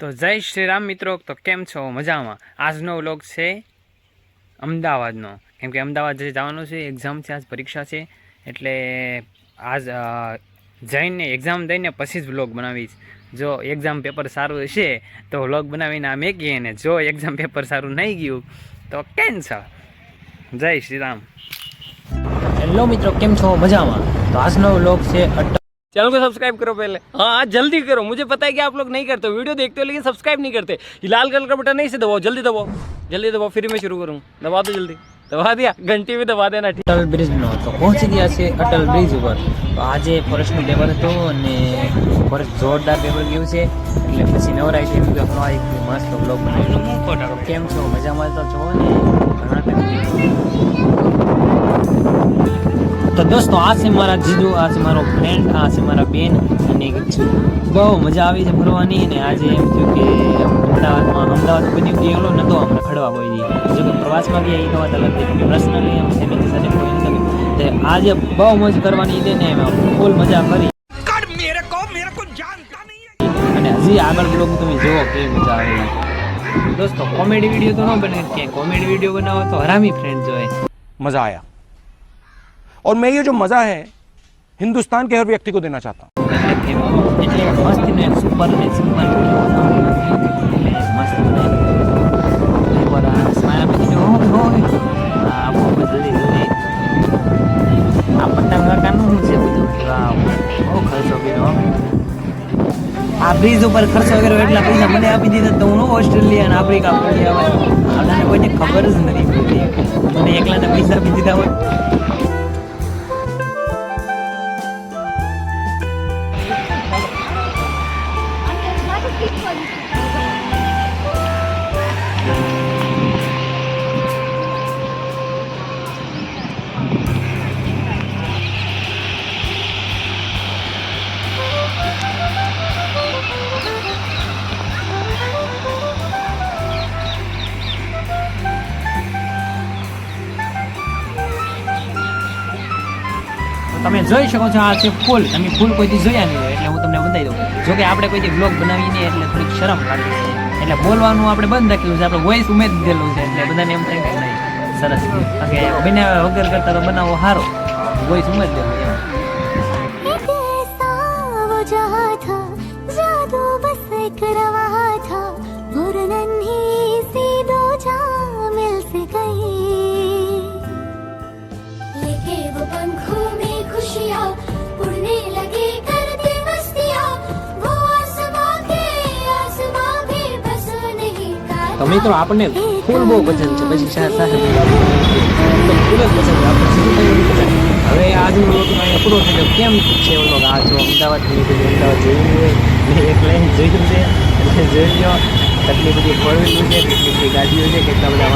તો જય શ્રી રામ મિત્રો, તો કેમ છો? મજામાં. આજનો વ્લોગ છે અમદાવાદનો. કેમ કે અમદાવાદ જે જવાનું છે એક્ઝામ છે, આજ પરીક્ષા છે, એટલે આજ જઈને એક્ઝામ દઈને પછી જ વ્લોગ બનાવીશ. જો એક્ઝામ પેપર સારું હશે, તો વ્લોગ બનાવીને આ મેકીએ ને જો એક્ઝામ પેપર સારું નહીં ગયું, તો કેન્સલ જય શ્રી રામ હેલો મિત્રો, કેમ છો? મજામાં. તો આજનો વ્લોગ છે चैनल को सब्सक्राइब करो पहले हाँ जल्दी करो मुझे पता है कि आप लोग नहीं करते हो वीडियो देखते हो लेकिन सब्सक्राइब नहीं करते ये लाल कलर का बटन नहीं से दबाओ जल्दी दबाओ जल्दी दबाओ फिर मैं शुरू करूँ दबा दो जल्दी દબા દિયા ઘંટી બી દબા દેના અટલ બ્રિજનો તો પહોંચી ગયા છે અટલ બ્રિજ ઉપર તો આજે ફોરેસ્ટનું પેપર હતું અને ફોરેસ્ટ જોરદાર પેપર ગયું છે એટલે પછી નવરાઈ થઈ કે હા એક મસ્ત બ્લોગ બનાવ્યો તો કેમ છો મજામાં તો છો ને ઘણા time તો દોસ્તો આ છે મારા જીજુ આ છે મારો ફ્રેન્ડ આ છે મારા બેન અને બહુ મજા આવી છે ફરવાની અને આજે એમ થયું કે અમદાવાદમાં અમદાવાદ બધી ગયેલો નહોતો અમને ખડવા હોય દી જો કે પ્રવાસમાં ગયા એ તો વાત અલગ હતી પર્સનલી એમ ફેમિલી સાથે કોઈ નથી આજે બહુ મજ કરવાની છે ને ફૂલ મજા કરી. અને હજી આગળ બ્લોગ તમે જુઓ કેવી મજા આવે દોસ્તો કોમેડી વીડિયો તો ન બને. ક્યાંય કોમેડી વીડિયો બનાવો તો હરામી ફ્રેન્ડ જોઈએ મજા આવ્યા और मैं ये जो मज़ा है हिंदुस्तान के हर व्यक्ति को देना चाहता हूँ એટલે મસ્તીનું એક સુપર ને સિમ્પલ મસ્ત એકવાર આ સ્માઈલ આપી દીધો હોય હોય આ બહુ જલ્દી જલ્દી આ પતંગ કાકાનું શું છે બધું વાવ બહુ ખર્ચો કર્યો હો. આ બ્રિજ ઉપર ખર્ચો કર્યો એટલા પૈસા મને આપી દીધા તો હું ઓસ્ટ્રેલિયા અને આફ્રિકા ફરી આવે આપણાને કોઈને ખબર જ નથી પડતી મને એકલાને પૈસા આપી દીધા હોય તમે જોઈ શકો છો આ છે ફૂલ. તમે ફૂલ કોઈથી જોયા નહીં એટલે હું તમને બતાવી દઉં. જો કે આપણે કોઈથી બ્લોગ બનાવી નહીં એટલે થોડીક શરમ લાગે. એટલે બોલવાનું આપણે બંધ રાખેલું છે. આપણે વોઇસ ઉમેદ દીધેલું છે. એટલે બધાને એમ થાય કે સરસ. કારણ કે બનાવ્યા વગર કરતા તો બનાવો સારો વોઇસ ઉમેદ દેવું એમ. તો આપણને ફૂલ બહુ પસંદ છે. પછી સાથે સાથે ફૂલ જ પસંદ આપણે હવે આજનો લોક અહીંયા પૂરો થઈ ગયો. કેમ છે ઓલો આ જો અમદાવાદ અમદાવાદ જોયું હોય મેં એક લાઈન જોયું છે. એટલે જોઈ લો કેટલી બધી ફોર વ્હીલું છે, કેટલી બધી ગાડીઓ છે, કેટલા બધા